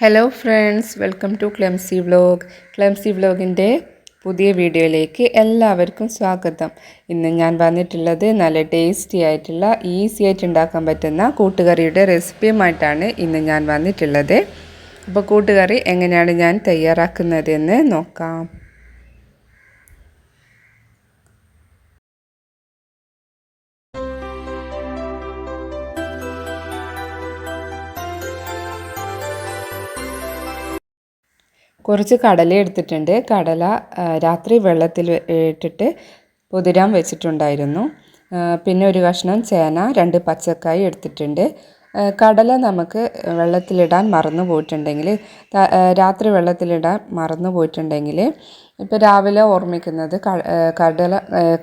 Hello friends welcome to Clemsy vlog Clemsy വ്ലോഗിന്റെ പുതിയ വീഡിയോയിലേക്ക് എല്ലാവർക്കും സ്വാഗതം. ഇന്ന് ഞാൻ വന്നിട്ടുള്ളത് നല്ല ടേസ്റ്റി ആയിട്ടുള്ള ഈസി ആയിട്ട് ഉണ്ടാക്കാൻ പറ്റുന്ന കൂട്ടുകറിയുടെ റെസിപ്പിയുമായിട്ടാണ് ഇന്ന് ഞാൻ വന്നിട്ടുള്ളത്. അപ്പോൾ കൂട്ടുകറി എങ്ങനെയാണ് ഞാൻ തയ്യാറാക്കുന്നതെന്ന് നോക്കാം. കുറച്ച് കടല എടുത്തിട്ടുണ്ട്. കടല രാത്രി വെള്ളത്തിൽ ഇട്ടിട്ട് പൊതിരാൻ വെച്ചിട്ടുണ്ടായിരുന്നു. പിന്നെ ഒരു കഷ്ണം ചേന രണ്ട് പച്ചക്കായി എടുത്തിട്ടുണ്ട്. കടല നമുക്ക് വെള്ളത്തിലിടാൻ മറന്നു പോയിട്ടുണ്ടെങ്കിൽ രാത്രി വെള്ളത്തിലിടാൻ മറന്നു പോയിട്ടുണ്ടെങ്കിൽ ഇപ്പോൾ രാവിലെ ഓർമ്മിക്കുന്നത് കടല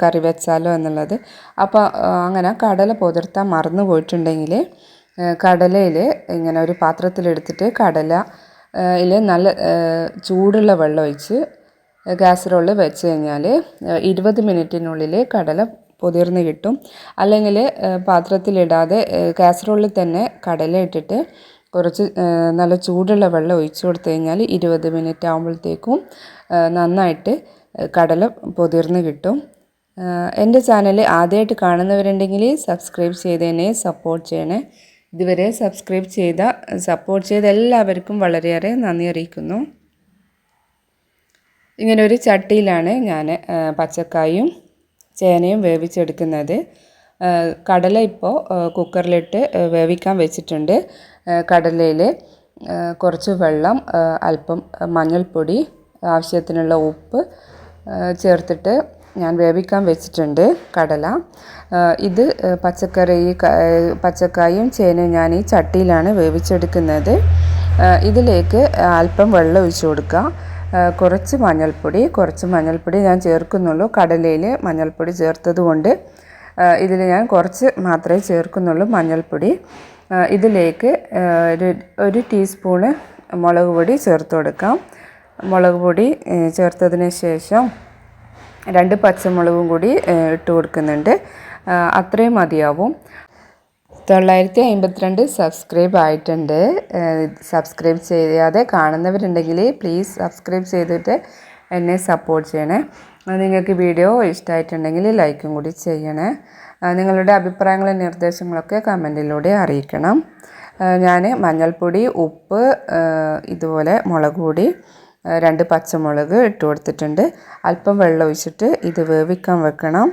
കറി വെച്ചാലോ എന്നുള്ളത്. അപ്പോൾ അങ്ങനെ കടല പൊതിർത്താൻ മറന്നു പോയിട്ടുണ്ടെങ്കിൽ കടലയിൽ ഇങ്ങനെ ഒരു പാത്രത്തിലെടുത്തിട്ട് കടല ഇതിൽ നല്ല ചൂടുള്ള വെള്ളം ഒഴിച്ച് കാസറോളിൽ വെച്ച് കഴിഞ്ഞാൽ ഇരുപത് മിനിറ്റിനുള്ളിൽ കടല പൊതിർന്ന് കിട്ടും. അല്ലെങ്കിൽ പാത്രത്തിലിടാതെ കാസറോളിൽ തന്നെ കടല ഇട്ടിട്ട് കുറച്ച് നല്ല ചൂടുള്ള വെള്ളം ഒഴിച്ചു കൊടുത്തു കഴിഞ്ഞാൽ ഇരുപത് മിനിറ്റ് ആകുമ്പോഴത്തേക്കും നന്നായിട്ട് കടല പൊതിർന്ന് കിട്ടും. എന്റെ ചാനൽ ആദ്യമായിട്ട് കാണുന്നവരുണ്ടെങ്കിൽ സബ്സ്ക്രൈബ് ചെയ്തേനെ സപ്പോർട്ട് ചെയ്യണേ. ഇതുവരെ സബ്സ്ക്രൈബ് ചെയ്ത സപ്പോർട്ട് ചെയ്ത എല്ലാവർക്കും വളരെയേറെ നന്ദി അറിയിക്കുന്നു. ഇങ്ങനെ ഒരു ചട്ടിയിലാണ് ഞാൻ പച്ചക്കായും ചേനയും വേവിച്ചെടുക്കുന്നത്. കടല ഇപ്പോൾ കുക്കറിലിട്ട് വേവിക്കാൻ വെച്ചിട്ടുണ്ട്. കടലയിൽ കുറച്ച് വെള്ളം അല്പം മഞ്ഞൾപ്പൊടി ആവശ്യത്തിനുള്ള ഉപ്പ് ചേർത്തിട്ട് ഞാൻ വേവിക്കാൻ വെച്ചിട്ടുണ്ട് കടല. ഇത് പച്ചക്കറി പച്ചക്കായും ചേനയും ഞാൻ ഈ ചട്ടിയിലാണ് വേവിച്ചെടുക്കുന്നത്. ഇതിലേക്ക് അല്പം വെള്ളം ഒഴിച്ചു കൊടുക്കുക. കുറച്ച് മഞ്ഞൾപ്പൊടി കുറച്ച് മഞ്ഞൾപ്പൊടി ഞാൻ ചേർക്കുന്നുള്ളൂ. കടലയിൽ മഞ്ഞൾപ്പൊടി ചേർത്തത് കൊണ്ട് ഇതിൽ ഞാൻ കുറച്ച് മാത്രമേ ചേർക്കുന്നുള്ളൂ മഞ്ഞൾപ്പൊടി. ഇതിലേക്ക് ഒരു ഒരു ടീസ്പൂണ് മുളക് പൊടി ചേർത്ത് കൊടുക്കാം. മുളക് പൊടി ചേർത്തതിന് ശേഷം രണ്ട് പച്ചമുളകും കൂടി ഇട്ട് കൊടുക്കുന്നുണ്ട്. അത്രയും മതിയാവും. തൊള്ളായിരത്തി അമ്പത്തിരണ്ട് സബ്സ്ക്രൈബ് ആയിട്ടുണ്ട്. സബ്സ്ക്രൈബ് ചെയ്യാതെ കാണുന്നവരുണ്ടെങ്കിൽ പ്ലീസ് സബ്സ്ക്രൈബ് ചെയ്തിട്ട് എന്നെ സപ്പോർട്ട് ചെയ്യണേ. നിങ്ങൾക്ക് വീഡിയോ ഇഷ്ടമായിട്ടുണ്ടെങ്കിൽ ലൈക്കും കൂടി ചെയ്യണേ. നിങ്ങളുടെ അഭിപ്രായങ്ങളും നിർദ്ദേശങ്ങളൊക്കെ കമന്റിലൂടെ അറിയിക്കണം. ഞാൻ മഞ്ഞൾപ്പൊടി ഉപ്പ് ഇതുപോലെ മുളക് പൊടി രണ്ട് പച്ചമുളക് ഇട്ട് കൊടുത്തിട്ടുണ്ട്. അല്പം വെള്ളം ഒഴിച്ചിട്ട് ഇത് വേവിക്കാൻ വെക്കണം.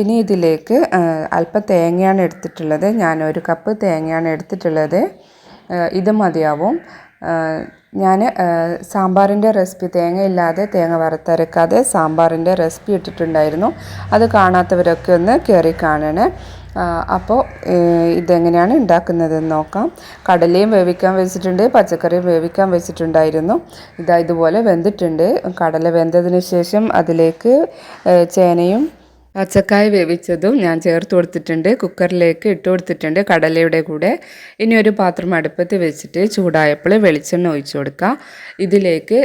ഇനി ഇതിലേക്ക് അല്പം തേങ്ങയാണ് എടുത്തിട്ടുള്ളത്. ഞാൻ ഒരു കപ്പ് തേങ്ങയാണ് എടുത്തിട്ടുള്ളത്. ഇത് മതിയാവും. ഞാൻ സാമ്പാറിന്റെ റെസിപ്പി തേങ്ങ ഇല്ലാതെ തേങ്ങ വറുത്തരക്കാതെ സാമ്പാറിന്റെ റെസിപ്പി ഇട്ടിട്ടുണ്ടായിരുന്നു. അത് കാണാത്തവരൊക്കെ ഒന്ന് കയറി കാണണേ. അപ്പോൾ ഇതെങ്ങനെയാണ് ഉണ്ടാക്കുന്നതെന്ന് നോക്കാം. കടലയും വേവിക്കാൻ വെച്ചിട്ടുണ്ട് പച്ചക്കറിയും വേവിക്കാൻ വെച്ചിട്ടുണ്ടായിരുന്നു. ഇതാ ഇതുപോലെ വെന്തിട്ടുണ്ട്. കടല വെന്തതിന് ശേഷം അതിലേക്ക് ചേനയും പച്ചക്കായ വേവിച്ചതും ഞാൻ ചേർത്ത് കൊടുത്തിട്ടുണ്ട്. കുക്കറിലേക്ക് ഇട്ട് കൊടുത്തിട്ടുണ്ട് കടലയുടെ കൂടെ. ഇനി ഒരു പാത്രം അടുപ്പത്ത് വെച്ചിട്ട് ചൂടായപ്പോൾ വെളിച്ചെണ്ണ ഒഴിച്ചു കൊടുക്കുക. ഇതിലേക്ക്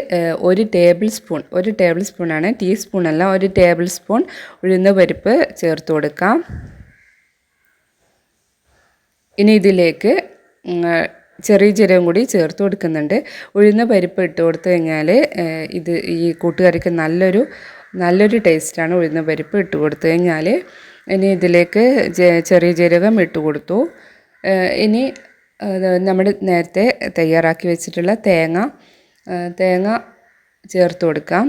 ഒരു ടേബിൾ സ്പൂൺ ഒരു ടേബിൾ സ്പൂണാണ് ടീസ്പൂണല്ല ഒരു ടേബിൾ സ്പൂൺ ഉഴുന്ന പരിപ്പ് ചേർത്ത് കൊടുക്കാം ഇനി ഇതിലേക്ക് ചെറിയ ജീരകം കൂടി ചേർത്ത് കൊടുക്കുന്നുണ്ട്. ഉഴുന്ന പരിപ്പ് ഇട്ട് കൊടുത്തു കഴിഞ്ഞാൽ ഇത് ഈ കൂട്ടുകറിക്ക് നല്ലൊരു നല്ലൊരു ടേസ്റ്റാണ് ഉഴുന്ന പരിപ്പ് ഇട്ട് കൊടുത്തു കഴിഞ്ഞാൽ ഇനി ഇതിലേക്ക് ചെറിയ ജീരകം ഇട്ട് കൊടുത്തു. ഇനി നമ്മൾ നേരത്തെ തയ്യാറാക്കി വെച്ചിട്ടുള്ള തേങ്ങ തേങ്ങ ചേർത്ത് കൊടുക്കാം.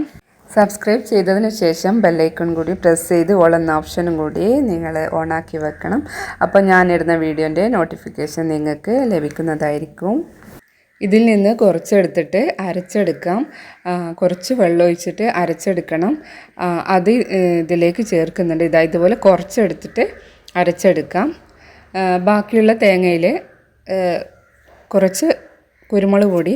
സബ്സ്ക്രൈബ് ചെയ്തതിന് ശേഷം ബെല്ലൈക്കൺ കൂടി പ്രസ് ചെയ്ത് ഓളെന്ന ഓപ്ഷനും കൂടി നിങ്ങൾ ഓണാക്കി വെക്കണം. അപ്പോൾ ഞാനിടുന്ന വീഡിയോന്റെ നോട്ടിഫിക്കേഷൻ നിങ്ങൾക്ക് ലഭിക്കുന്നതായിരിക്കും. ഇതിൽ നിന്ന് കുറച്ചെടുത്തിട്ട് അരച്ചെടുക്കാം. കുറച്ച് വെള്ളം ഒഴിച്ചിട്ട് അരച്ചെടുക്കണം. അത് ഇതിലേക്ക് ചേർക്കുന്നുണ്ട്. ഇതാ ഇതുപോലെ കുറച്ചെടുത്തിട്ട് അരച്ചെടുക്കാം. ബാക്കിയുള്ള തേങ്ങയിൽ കുറച്ച് കുരുമുളക് പൊടി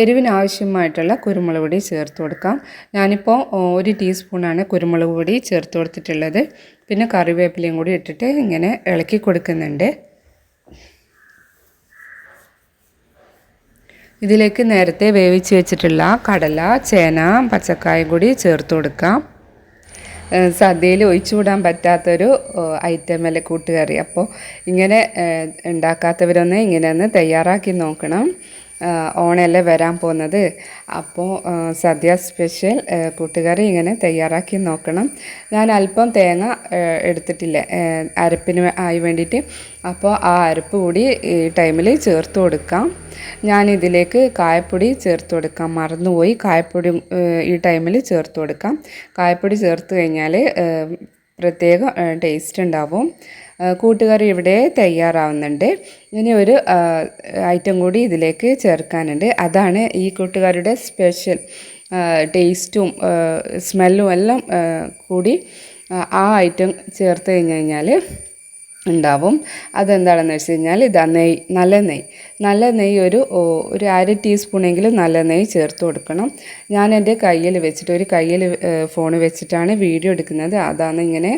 എരിവിന് ആവശ്യമായിട്ടുള്ള കുരുമുളക് പൊടി ചേർത്ത് കൊടുക്കാം. ഞാനിപ്പോൾ ഒരു ടീസ്പൂണാണ് കുരുമുളക് പൊടി ചേർത്ത് കൊടുത്തിട്ടുള്ളത്. പിന്നെ കറിവേപ്പിലയും കൂടി ഇട്ടിട്ട് ഇങ്ങനെ ഇളക്കി കൊടുക്കുന്നുണ്ട്. ഇതിലേക്ക് നേരത്തെ വേവിച്ച് വെച്ചിട്ടുള്ള കടല ചേന പച്ചക്കായും കൂടി ചേർത്ത് കൊടുക്കാം. സദ്യയിൽ ഒഴിച്ചുകൂടാൻ പറ്റാത്തൊരു ഐറ്റമല്ലേ കൂട്ടുകറി. അപ്പോൾ ഇങ്ങനെ ഉണ്ടാക്കാത്തവരൊന്ന് ഇങ്ങനെ ഒന്ന് തയ്യാറാക്കി നോക്കണം. ആ, ഓണമല്ലേ വരാൻ പോകുന്നത്. അപ്പോൾ സദ്യ സ്പെഷ്യൽ കൂട്ടുകറി ഇങ്ങനെ തയ്യാറാക്കി നോക്കണം. ഞാൻ അല്പം തേങ്ങ എടുത്തിട്ടില്ല. അരപ്പിന് ആയി വേണ്ടിയിട്ട്. അപ്പോൾ ആ അരപ്പ് കൂടി ഈ ടൈമിൽ ചേർത്ത് കൊടുക്കാം. ഞാൻ ഇതിലേക്ക് കായപ്പൊടി ചേർത്ത് കൊടുക്കാം. മറന്നുപോയി കായപ്പൊടി ഈ ടൈമിൽ ചേർത്ത് കൊടുക്കാം. കായപ്പൊടി ചേർത്ത് കഴിഞ്ഞാൽ പ്രത്യേക ടേസ്റ്റ് ഉണ്ടാവും. കൂട്ടുകറി ഇവിടെ തയ്യാറാവുന്നുണ്ട്. ഇനി ഒരു ഐറ്റം കൂടി ഇതിലേക്ക് ചേർക്കാനുണ്ട്. അതാണ് ഈ കൂട്ടുകാരുടെ സ്പെഷ്യൽ ടേസ്റ്റും സ്മെല്ലും എല്ലാം കൂടി ആ, ഐറ്റം ചേർത്ത് കഴിഞ്ഞ് കഴിഞ്ഞാൽ ഉണ്ടാവും. അതെന്താണെന്ന് വെച്ച് കഴിഞ്ഞാൽ ഇതാ നെയ് നല്ല നെയ്യ് നല്ല നെയ്യ് ഒരു ഒരു അര ടീസ്പൂണെങ്കിലും നല്ല നെയ്യ് ചേർത്ത് കൊടുക്കണം. ഞാൻ എന്റെ കയ്യിൽ വെച്ചിട്ട് ഒരു കയ്യിൽ ഫോൺ വെച്ചിട്ടാണ് വീഡിയോ എടുക്കുന്നത്. അതാണ് ഇങ്ങനെ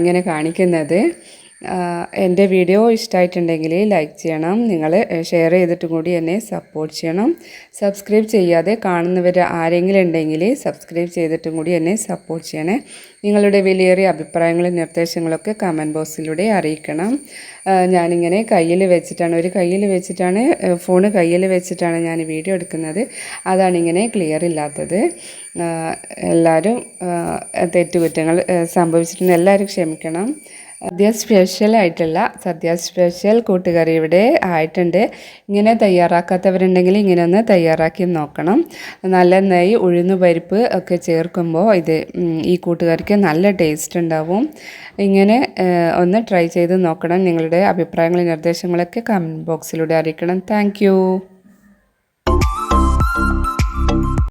ഇങ്ങനെ കാണിക്കുന്നത്. എന്റെ വീഡിയോ ഇഷ്ടമായിട്ടുണ്ടെങ്കിൽ ലൈക്ക് ചെയ്യണം. നിങ്ങൾ ഷെയർ ചെയ്തിട്ടും കൂടി എന്നെ സപ്പോർട്ട് ചെയ്യണം. സബ്സ്ക്രൈബ് ചെയ്യാതെ കാണുന്നവർ ആരെങ്കിലും ഉണ്ടെങ്കിൽ സബ്സ്ക്രൈബ് ചെയ്തിട്ടും കൂടി എന്നെ സപ്പോർട്ട് ചെയ്യണേ. നിങ്ങളുടെ വിലയേറിയ അഭിപ്രായങ്ങളും നിർദ്ദേശങ്ങളൊക്കെ കമന്റ് ബോക്സിലൂടെ അറിയിക്കണം. ഞാനിങ്ങനെ കയ്യിൽ വെച്ചിട്ടാണ് ഒരു കയ്യിൽ വെച്ചിട്ടാണ് ഫോൺ കയ്യിൽ വെച്ചിട്ടാണ് ഞാൻ വീഡിയോ എടുക്കുന്നത്. അതാണിങ്ങനെ ക്ലിയർ ഇല്ലാത്തത്. എല്ലാവരും തെറ്റുകുറ്റങ്ങൾ സംഭവിച്ചിട്ടുണ്ട് എല്ലാവരും ക്ഷമിക്കണം. സദ്യ സ്പെഷ്യൽ ആയിട്ടുള്ള സദ്യ സ്പെഷ്യൽ കൂട്ടുകറി ഇവിടെ ആയിട്ടുണ്ട്. ഇങ്ങനെ തയ്യാറാക്കാത്തവരുണ്ടെങ്കിൽ ഇങ്ങനെ ഒന്ന് തയ്യാറാക്കി നോക്കണം. നല്ല നെയ് ഉഴുന്ന് പരിപ്പ് ഒക്കെ ചേർക്കുമ്പോൾ ഇത് ഈ കൂട്ടുകറിക്ക് നല്ല ടേസ്റ്റ് ഉണ്ടാവും. ഇങ്ങനെ ഒന്ന് ട്രൈ ചെയ്ത് നോക്കണം. നിങ്ങളുടെ അഭിപ്രായങ്ങളും നിർദ്ദേശങ്ങളൊക്കെ കമന്റ് ബോക്സിലൂടെ അറിയിക്കണം. താങ്ക്